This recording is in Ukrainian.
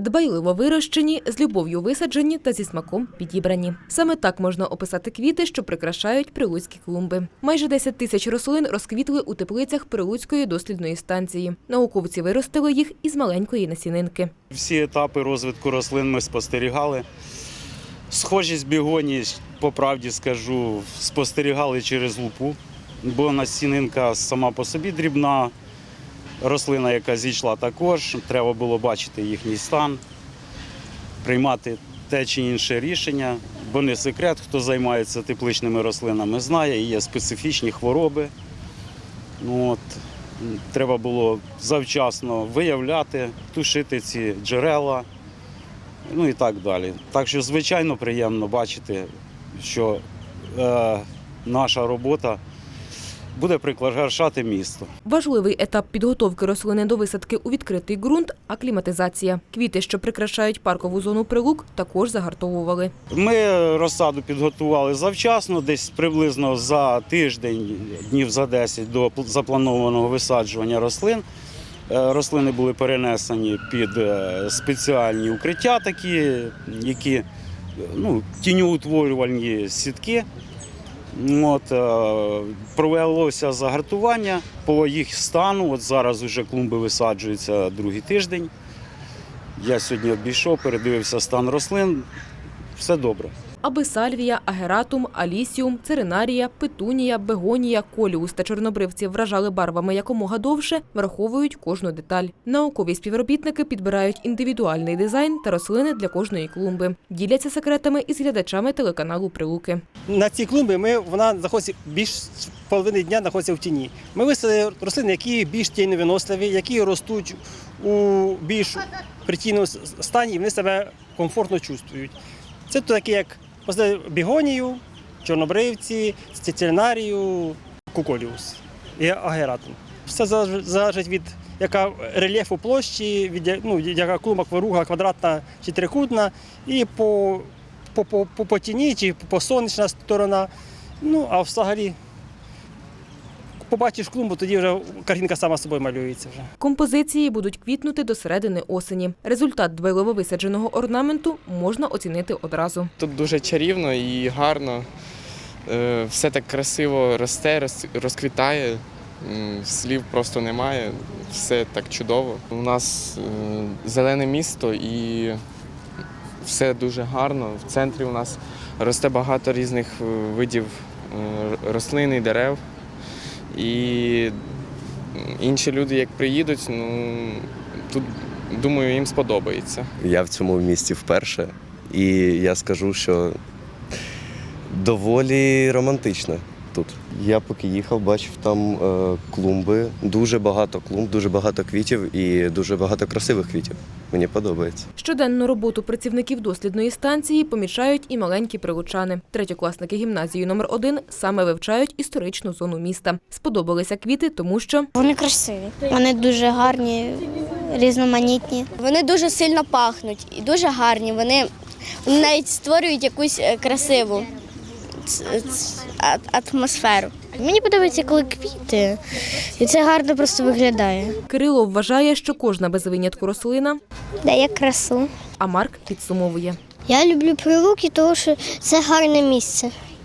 Дбайливо вирощені, з любов'ю висаджені та зі смаком підібрані. Саме так можна описати квіти, що прикрашають прилуцькі клумби. Майже 10 тисяч рослин розквітли у теплицях Прилуцької дослідної станції. Науковці виростили їх із маленької насінинки. Всі етапи розвитку рослин ми спостерігали. Схожість бігонії, по правді скажу, спостерігали через лупу, бо насінинка сама по собі дрібна. Рослина, яка зійшла також, треба було бачити їхній стан, приймати те чи інше рішення, бо не секрет, хто займається тепличними рослинами, знає, є специфічні хвороби. Ну, От, треба було завчасно виявляти, тушити ці джерела, ну і так далі. Так що, звичайно, приємно бачити, що е, наша робота буде прикрашати місто. Важливий етап підготовки рослини до висадки у відкритий ґрунт – акліматизація. Квіти, що прикрашають паркову зону прилук, також загартовували. Ми розсаду підготували завчасно, десь приблизно за тиждень, днів за 10 до запланованого висаджування рослин. Е, Рослини були перенесені під е, спеціальні укриття, такі, які е, ну, тіньоутворювальні сітки. От, е, провелося загартування по їх стану. От зараз вже клумби висаджуються другий тиждень. Я сьогодні обійшов, передивився стан рослин. Все добре. Аби сальвія, агератум, алісіум, церинарія, петунія, бегонія, коліус та чорнобривці вражали барвами якомога довше, враховують кожну деталь. Наукові співробітники підбирають індивідуальний дизайн та рослини для кожної клумби. Діляться секретами із глядачами телеканалу Прилуки. На цій клумбі ми, вона знаходиться більш половини дня знаходиться в тіні. Ми висадили рослини, які більш тіньовиносливі, які ростуть у більш притінному стані, і вони себе комфортно чувствують. Це такі, як бігонію, чорнобривці, стецинарію, куколіус і агератум. Все залежить- від яка рельєфу площі, від ну, яка клумба кваруга квадратна чи трикутна, і по, по, по, по тіні чи по сонячна сторона. Ну, а взагалі, побачиш клумбу, тоді вже картинка сама собою малюється вже. Композиції будуть квітнути до середини осені. Результат дбайливо висадженого орнаменту можна оцінити одразу. Тут дуже чарівно і гарно. Е, Все так красиво росте, роз- розквітає. Слів просто немає. Все так чудово. У нас е, зелене місто і все дуже гарно. В центрі у нас росте багато різних е, видів рослин і дерев. І інші люди, як приїдуть, ну тут думаю, їм сподобається. Я в цьому місті вперше, і я скажу, що доволі романтично тут. Я поки їхав, бачив там е, клумби, дуже багато клумб, дуже багато квітів і дуже багато красивих квітів. Мені подобається. Щоденну роботу працівників дослідної станції помічають і маленькі прилучани. Третьокласники гімназії номер 1 саме вивчають історичну зону міста. Сподобалися квіти, тому що Вони красиві. Вони дуже гарні, різноманітні. Вони дуже сильно пахнуть і дуже гарні. Вони, вони навіть створюють якусь е, красиву атмосферу. Мені подобається, коли квіти, і це гарно просто виглядає. Кирило вважає, що кожна без винятку рослина, Дає красу. а Марк підсумовує. Я люблю прилуки, тому що це гарне місце.